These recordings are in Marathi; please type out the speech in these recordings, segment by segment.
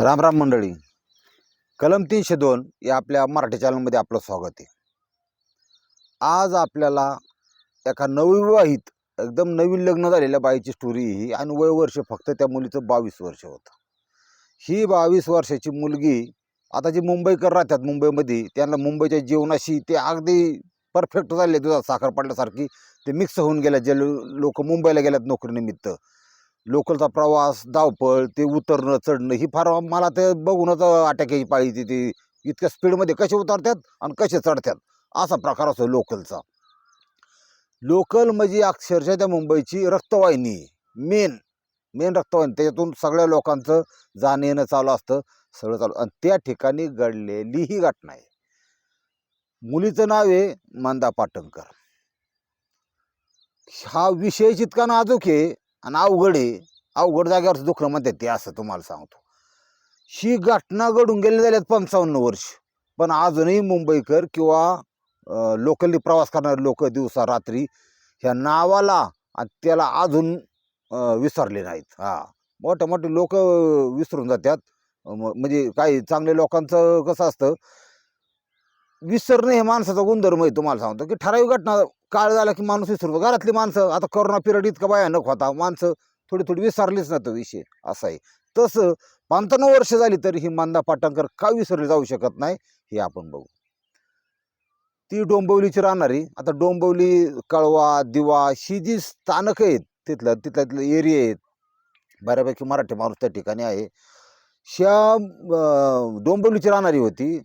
राम राम मंडळी. कलम तीनशे दोन या आपल्या मराठी चॅनलमध्ये आपलं स्वागत आहे. आज आपल्याला एका नवविवाहित एकदम नवीन लग्न झालेल्या बाईची स्टोरी ही आणि वय वर्ष फक्त त्या मुलीचं बावीस वर्ष होतं. ही बावीस वर्षाची मुलगी आता जी मुंबईकर राहतात मुंबईमध्ये त्यांना मुंबईच्या जीवनाशी ते अगदी परफेक्ट झाले दुधात साखर पडल्यासारखी ते मिक्स होऊन गेल्या. जे लोक मुंबईला गेल्यात नोकरीनिमित्त. लोकलचा प्रवास धावपळ ते उतरणं चढणं ही फार मला ते बघूनच अटॅक यायची पाळी ती ती. इतक्या स्पीडमध्ये कसे उतरतात आणि कसे चढतात असा प्रकार असतो लोकलचा. लोकल म्हणजे अक्षरशः त्या मुंबईची रक्तवाहिनी मेन मेन रक्तवाहिनी. त्याच्यातून सगळ्या लोकांचं जाणं येणं चालू असतं सगळं चालू. आणि त्या ठिकाणी घडलेली ही घटना आहे. मुलीचं नाव आहे मंदा पाटणकर. हा विषय जितका नाजूक आहे आणि अवघड आहे. अवघड जागेवरचं दुखणं म्हणतात ते असं तुम्हाला सांगतो. ही घटना घडून गेली झाल्यात पंचावन्न वर्ष. पण अजूनही मुंबईकर किंवा लोकली प्रवास करणारे लोक दिवसा रात्री ह्या नावाला आणि त्याला अजून विसरले नाहीत. हां. मोठे मोठे लोक विसरून जातात म्हणजे काही चांगले लोकांचं कसं असतं विसरणं हे माणसाचा गुणधर्म आहे तुम्हाला सांगतो की ठराविक घटना काळ झाला की माणूस विसरतो घरातली माणसं आता कोरोना पिरियड इतका भयानक होता. माणसं थोडी थोडी विसरलीच ना तो विषय असा आहे तसं पंचावन्न वर्ष झाली तरी ही मंदा पाटणकर का विसरली जाऊ शकत नाही हे आपण बघू. ती डोंबिवलीची राहणारी आता डोंबवली कळवा दिवा ही जी स्थानक आहेत तिथलं तिथल्या तिथले एरिया आहेत बऱ्यापैकी मराठी माणूस त्या ठिकाणी आहे. श्या डोंबवलीची राहणारी होती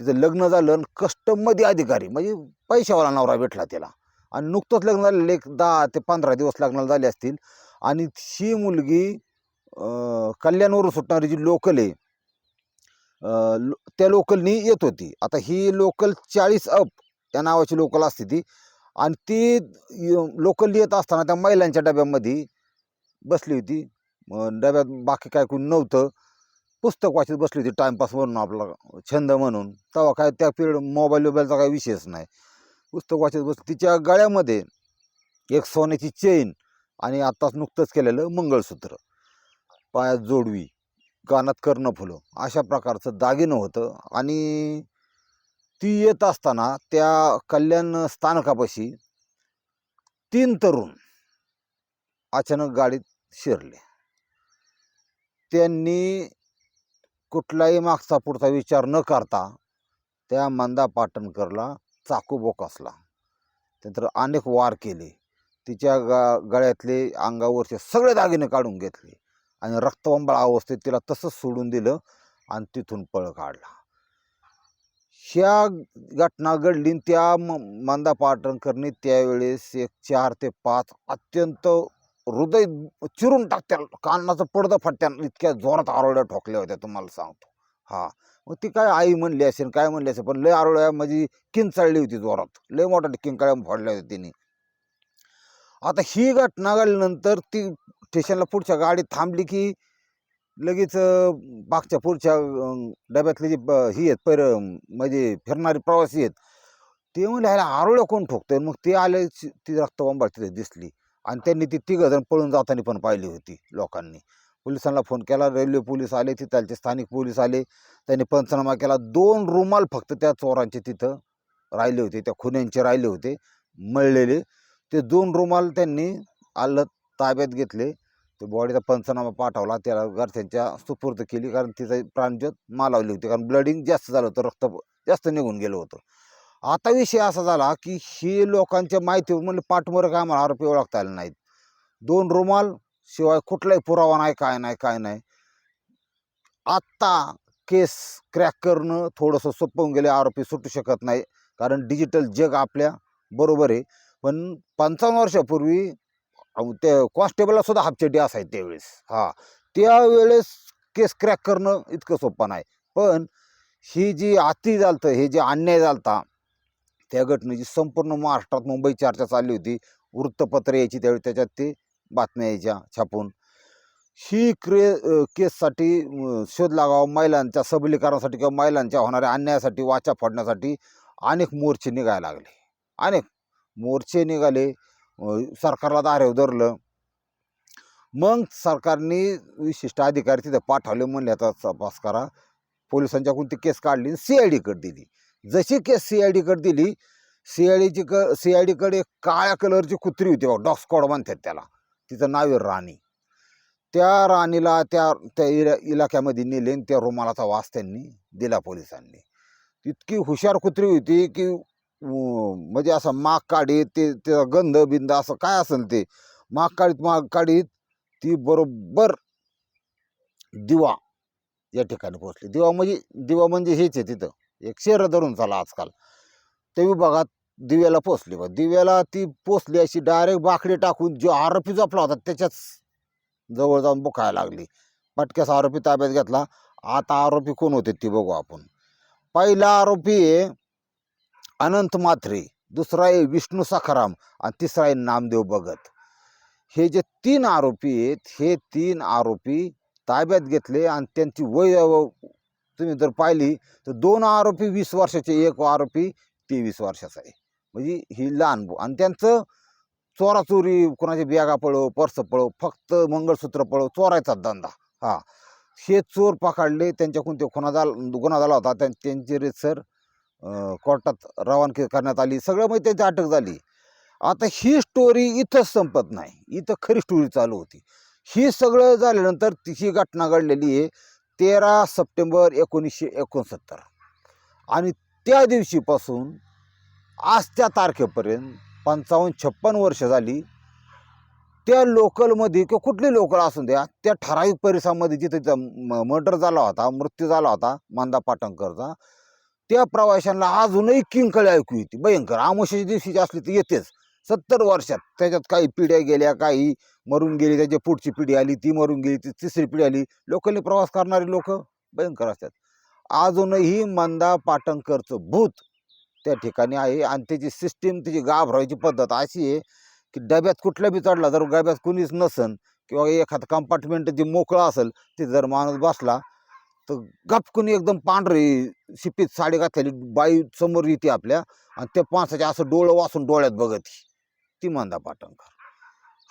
तिचं लग्न झालं आणि कस्टममध्ये अधिकारी म्हणजे पैशावाला नवरा भेटला त्याला. आणि नुकतंच लग्न झालेलं एक दहा ते पंधरा दिवस लग्नाला झाले असतील. आणि ही मुलगी कल्याणवरून सुटणारी जी लोकल आहे लो- त्या लोकलनी येत होती. आता ही लोकल चाळीस अप या नावाची लोकल असते ती. आणि ती लोकल येत असताना त्या महिलांच्या डब्यामध्ये बसली होती. डब्यात बाकी काय कोणी नव्हतं. पुस्तक वाचत बसली होती टाईमपास म्हणून आपला छंद म्हणून. तेव्हा काय त्या पिरियड मोबाईल बिबाईलचा काही विषयच नाही. पुस्तक वाचत बस तिच्या गळ्यामध्ये एक सोन्याची चेन आणि आत्ताच नुकतंच केलेलं मंगळसूत्र. पायात जोडवी कानात कर्णफुलं अशा प्रकारचं दागिनं होतं आणि ती येत असताना त्या कल्याण स्थानकापाशी तीन तरुण अचानक गाडीत शिरले. त्यांनी कुठलाही मागचा पुढचा विचार न करता त्या मंदा पाटणकरला चाकू बोकासला त्यानंतर अनेक वार केले. तिच्या गा गळ्यातले अंगावरचे सगळे दागिने काढून घेतले. आणि रक्तबंबाळ अवस्थेत तिला तसंच सोडून दिलं आणि तिथून पळ काढला. ह्या घटना घडली त्या म मंदा पाटणकरने त्यावेळेस एक चार ते पाच अत्यंत हृदय चिरून टाकत्या. कानाचं पडदं फाटत्या. इतक्या जोरात आरोड्या ठोकल्या होत्या तुम्हाला सांगतो. हा. मग ती काय आई म्हणली असेल काय म्हणली असेल पण लय आरोळ्या म्हणजे किंचाळली होती जोरात. लय मोठ्या किंकाळ्या फोडल्या होत्या तिने. आता ही घटना घडल्यानंतर ती स्टेशनला पुढच्या गाडी थांबली की लगेच मागच्या पुढच्या डब्यातले जे ब- ही आहेत पैर म्हणजे फिरणारे प्रवासी आहेत ते म्हणले ह्याला आरोळ्या कोण ठोकतोय? मग ते आले ती ती रक्तबंबाळ तिथे दिसली. आणि त्यांनी ती तिघं जण पळून जाताना पण पाहिली होती लोकांनी. पोलिसांना फोन केला. रेल्वे पोलीस आले तिथालचे स्थानिक पोलीस आले. त्यांनी पंचनामा केला. दोन रुमाल फक्त त्या चोरांचे तिथं राहिले होते त्या खुन्यांचे राहिले होते मळलेले. ते दोन रुमाल त्यांनी आलं ताब्यात घेतले. ते बॉडीचा पंचनामा पाठवला. त्याला घरच्यांच्या सुपूर्द केली कारण तिचा प्राणज्योत मालावली होती कारण ब्लडिंग जास्त झालं होतं रक्त जास्त निघून गेलं होतं. आता विषय असा झाला की हे लोकांच्या माहिती म्हणजे पाठमोरं काय मला आरोपी ओळखता आले नाहीत. दोन रुमाल शिवाय कुठलाही पुरावा नाही काय नाही काय नाही. आत्ता केस क्रॅक करणं थोडंसं सोपवून होऊन गेले आरोपी सुटू शकत नाही. कारण डिजिटल जग आपल्या बरोबर आहे. पण पंचावन्न वर्षापूर्वी त्या ते कॉन्स्टेबलला सुद्धा हापचेटी असायचे त्यावेळेस. हां. त्यावेळेस केस क्रॅक करणं इतकं सोपं नाही. पण ही जी अति झालतं हे जे अन्याय झालता त्या घटनेची संपूर्ण महाराष्ट्रात मुंबई चर्चा चालली होती. वृत्तपत्र यायची त्यावेळी त्याच्यात ते बातम्या यायच्या छापून. ही क्रे केससाठी शोध लागावा महिलांच्या सबलीकरणासाठी किंवा महिलांच्या होणाऱ्या अन्यायासाठी वाचा फोडण्यासाठी अनेक मोर्चे निघायला लागले. अनेक मोर्चे निघाले सरकारला दारेव धरलं. मग सरकारने विशिष्ट अधिकारी तिथे पाठवले म्हणले आता तपास करा. पोलिसांच्याकडून ती केस काढली सी आय डीकडे दिली. जशी केस सी आय डीकडे दिली सी आय डीची क सी आय डीकडे काळ्या कलरची कुत्री होती बघा डॉग स्कॉड म्हणतात त्याला. तिचं नाव आहे राणी. त्या राणीला त्या त्या इला इलाक्यामध्ये नेले आणि त्या रुमालाचा वास त्यांनी दिला पोलिसांनी. इतकी हुशार कुत्री होती की म्हणजे असं माग काढीत ते त्याचा गंध बिंद असं काय असेल ते माग काढीत माग काढीत ती बरोबर दिवा या ठिकाणी पोहोचली. दिवा म्हणजे दिवा म्हणजे हेच आहे तिथं. एक शेर धरून चाला आजकाल. त्या विभागात दिव्याला पोचली बा. दिव्याला ती पोचली अशी डायरेक्ट बाकडे टाकून जो आरोपी जपला होता त्याच्याच जवळ जाऊन बुकायला लागली. पटक्यास आरोपी ताब्यात घेतला. आता आरोपी कोण होते ते बघू आपण. पहिला आरोपी आहे अनंत मात्रे दुसरा आहे विष्णू सखाराम आणि तिसरा आहे नामदेव भगत. हे जे तीन आरोपी आहेत हे तीन आरोपी ताब्यात घेतले आणि त्यांची वय तुम्ही जर पाहिली तर दोन आरोपी वीस वर्षाचे एक आरोपी तेवीस वर्षाचा आहे. म्हणजे ही लहान भाऊ. आणि त्यांचं चोराचोरी कोणाच्या बॅगा पळव पर्स पळव फक्त मंगळसूत्र पळव चोरायचा धंदा. हा. हे चोर पकडले त्यांच्याकडून ते खुना झाला गुन्हा झाला होता. त्यां- त्यांची रितसर कोर्टात रवानगी करण्यात आली. सगळं म्हणजे त्यांची अटक झाली. आता ही स्टोरी इथंच संपत नाही. इथं खरी स्टोरी चालू होती. ही सगळं झाल्यानंतर ही घटना घडलेली आहे तेरा सप्टेंबर एकोणीसशे एकोणसत्तर. आणि त्या दिवशीपासून आज त्या तारखेपर्यंत पंचावन्न छप्पन वर्ष झाली. त्या लोकलमध्ये किंवा कुठली लोकल असून द्या त्या ठराविक परिसरामध्ये जिथे मर्डर झाला होता मृत्यू झाला होता मांदा पाटणकरचा त्या प्रवाशांना अजूनही किंकळी ऐकू येते. भयंकर. आमोशाच्या दिवशीची असली तर येतेच. सत्तर वर्षात. त्याच्यात काही पिढ्या गेल्या काही मरून गेली त्याची पुढची पिढी आली ती मरून गेली ती तिसरी पिढी आली. लोकलने प्रवास करणारे लोक भयंकर असतात. अजूनही मंदा पाटणकरचं भूत त्या ठिकाणी आहे आणि त्याची सिस्टीम त्याची घाबरायची पद्धत अशी आहे की डब्यात कुठला बी चढला जर डब्यात कुणीच नसन किंवा एखादं कंपार्टमेंट जे मोकळं असेल ते जर माणूस बसला तर गपकून एकदम पांढरी शिपीत साडी घातलेली बाई समोर येते आपल्या आणि त्या माणसाच्या असं डोळं वाचून डोळ्यात बघत ती मंदा पाटणकर.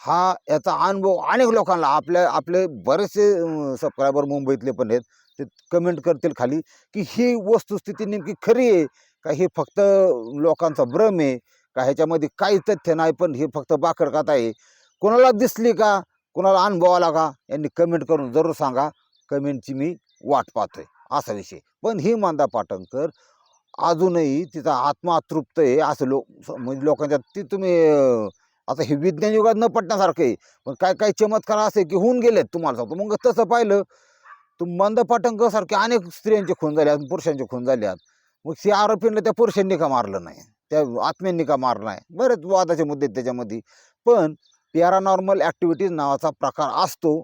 हा याचा अनुभव अनेक लोकांना आपल्या आपले बरेचसे सबस्क्रायबर मुंबईतले पण आहेत ते कमेंट करतील खाली की ही वस्तुस्थिती नेमकी खरी आहे का हे फक्त लोकांचा भ्रम आहे का ह्याच्यामध्ये काही तथ्य नाही पण हे फक्त बाकडकात आहे. कोणाला दिसली का? कोणाला अनुभव आला का? यांनी कमेंट करून जरूर सांगा. कमेंटची मी वाट पाहतोय. असा विषय. पण ही मांदा पाटणकर अजूनही तिचा आत्मा तृप्त आहे असं लोक म्हणजे लोकांच्या ती तुम्ही आता हे विज्ञान युगात न पटण्यासारखं आहे पण काय काय चमत्कार असे की होऊन गेलेत तुम्हाला सांगतो. मग तसं पाहिलं तर मंद पाटणकर सारखे अनेक स्त्रियांचे खून झाले आहेत पुरुषांचे खून झाले आहेत. मग त्या आरोपींना त्या पुरुषांनी का मारलं नाही. त्या आत्म्यांनी का मारलं नाही. बरेच वादाचे मुद्दे आहेत त्याच्यामध्ये. पण पॅरानॉर्मल ॲक्टिव्हिटीज नावाचा प्रकार असतो.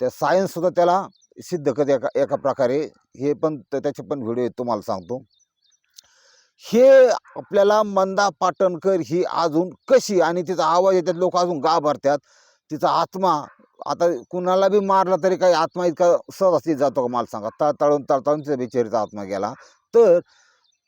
त्या सायन्ससुद्धा त्याला सिद्ध करते एका एका प्रकारे. हे पण त्याचे पण व्हिडिओ तुम्हाला सांगतो. हे आपल्याला मंदा पाटणकर ही अजून कशी आणि तिचा आवाज येतात लोक अजून घाबरतात. तिचा आत्मा आता कुणाला बी मारला तरी काही आत्मा इतका सहज जातो का मला सांगा. तळतळून तळतळून तिचा बिचारीचा आत्मा गेला. तर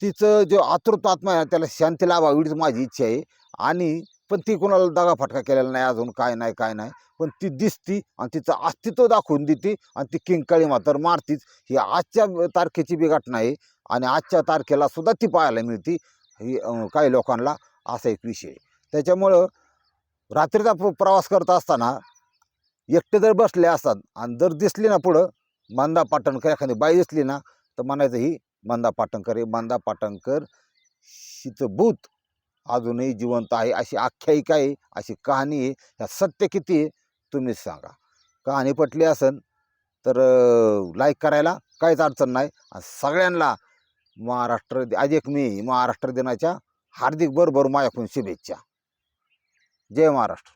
तिचं जो आतृत आत्मा आहे त्याला शांती लावावी एवढीच माझी इच्छा आहे. आणि पण ती कुणाला दगाफटका केलेला नाही अजून काय नाही काय नाही. पण ती दिसती आणि तिचं अस्तित्व दाखवून देते आणि ती किंकाळी मात्र मारतीच. ही आजच्या तारखेची बी घटना आहे आणि आजच्या तारखेला सुद्धा ती पाहायला मिळते. ही काही लोकांना असा एक विषय आहे. त्याच्यामुळं रात्रीचा प्रवास करत असताना एकटे जर बसले असतात आणि जर दिसली ना पुढं मंदा पाटणकर एखादी बाई दिसली ना तर म्हणायचं ही मंदा पाटणकर आहे. मंदा पाटणकर हिचं भूत अजूनही जिवंत आहे. अशी आख्यायिका आहे अशी कहाणी आहे. ह्या सत्य किती आहे तुम्हीच सांगा. कहाणी पटली असन तर लाईक करायला काहीच अडचण नाही. आणि सगळ्यांना महाराष्ट्र आज एक मी महाराष्ट्र दिनाच्या हार्दिक बरोबर माझ्याकडून शुभेच्छा. जय महाराष्ट्र.